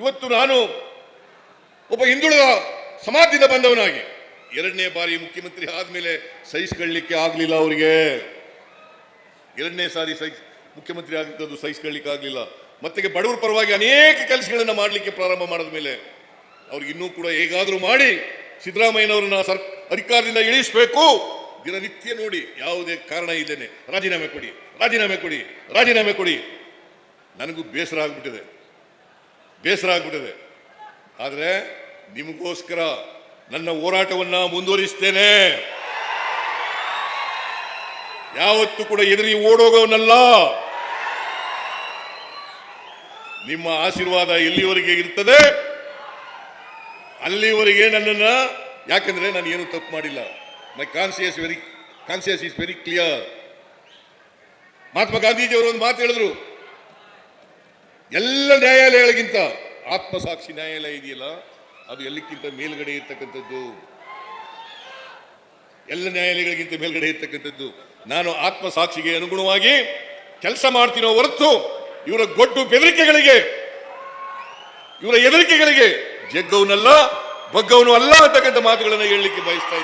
ಇವತ್ತು ನಾನು ಒಬ್ಬ ಹಿಂದುಳಿದ ಸಮಾಜದಿಂದ ಬಂದವನಾಗಿ. ಎರಡನೇ ಬಾರಿ ಮುಖ್ಯಮಂತ್ರಿ ಆದ್ಮೇಲೆ ಸಹಿಸ್ಕೊಳ್ಳಿಕ್ಕೆ ಆಗ್ಲಿಲ್ಲ ಅವರಿಗೆ. ಎರಡನೇ ಸಾರಿ ಸಹಿಸ್ ಮುಖ್ಯಮಂತ್ರಿ ಆಗಿದ್ದದ್ದು ಸಹಿಸ್ಕೊಳ್ಳಿಕ್ಕೆ ಆಗ್ಲಿಲ್ಲ. ಮತ್ತೆ ಬಡವರ ಪರವಾಗಿ ಅನೇಕ ಕೆಲಸಗಳನ್ನು ಮಾಡಲಿಕ್ಕೆ ಪ್ರಾರಂಭ ಮಾಡಿದ ಮೇಲೆ ಅವ್ರಿಗೆ ಇನ್ನೂ ಕೂಡ ಹೇಗಾದರೂ ಮಾಡಿ ಸಿದ್ದರಾಮಯ್ಯನವರನ್ನ ಸರ್, ಅಧಿಕಾರದಿಂದ ಇಳಿಸಬೇಕು. ದಿನನಿತ್ಯ ನೋಡಿ, ಯಾವುದೇ ಕಾರಣ ಇದ್ದೇನೆ ರಾಜೀನಾಮೆ ಕೊಡಿ ರಾಜೀನಾಮೆ ಕೊಡಿ ರಾಜೀನಾಮೆ ಕೊಡಿ. ನನಗೂ ಬೇಸರ ಆಗ್ಬಿಟ್ಟಿದೆ. ಬೇಸರ ಆಗ್ಬಿಟ್ಟಿದೆ. ಆದರೆ ನಿಮಗೋಸ್ಕರ ನನ್ನ ಹೋರಾಟವನ್ನು ಮುಂದುವರಿಸ್ತೇನೆ. ಯಾವತ್ತೂ ಕೂಡ ಎದುರಿ ಓಡೋಗೋನಲ್ಲ. ನಿಮ್ಮ ಆಶೀರ್ವಾದ ಎಲ್ಲಿವರೆಗೆ ಇರ್ತದೆ. ಅಲ್ಲಿವರೆಗೆ ನನ್ನನ್ನ, ಯಾಕಂದ್ರೆ ನಾನು ಏನು ತಪ್ಪು ಮಾಡಿಲ್ಲ. My conscious very conscious is very clear Mahatma ಗಾಂಧೀಜಿಯವರು ಒಂದು ಮಾತು ಹೇಳಿದ್ರು. ಎಲ್ಲ ನ್ಯಾಯಾಲಯಗಳಿಗಿಂತ ಆತ್ಮಸಾಕ್ಷಿ ನ್ಯಾಯಾಲಯ ಇದೆಯಲ್ಲ, ಅದು ಎಲ್ಲಕ್ಕಿಂತ ಮೇಲ್ಗಡೆ ಇರ್ತಕ್ಕಂಥದ್ದು? ಎಲ್ಲ ನ್ಯಾಯಾಲಯಗಳಿಗಿಂತ ಮೇಲ್ಗಡೆ ಇರ್ತಕ್ಕಂಥದ್ದು. ನಾನು ಆತ್ಮಸಾಕ್ಷಿಗೆ ಅನುಗುಣವಾಗಿ ಕೆಲಸ ಮಾಡ್ತೀನೋ ಹೊರತು ಇವರ ಗೊಡ್ಡು ಬೆದರಿಕೆಗಳಿಗೆ, ಇವರ ಹೆದರಿಕೆಗಳಿಗೆ ಜಗ್ಗವನಲ್ಲ, ಬಗ್ಗವನು ಅಲ್ಲ ಅಂತಕ್ಕಂಥ ಮಾತುಗಳನ್ನು ಹೇಳಲಿಕ್ಕೆ ಬಯಸ್ತಾ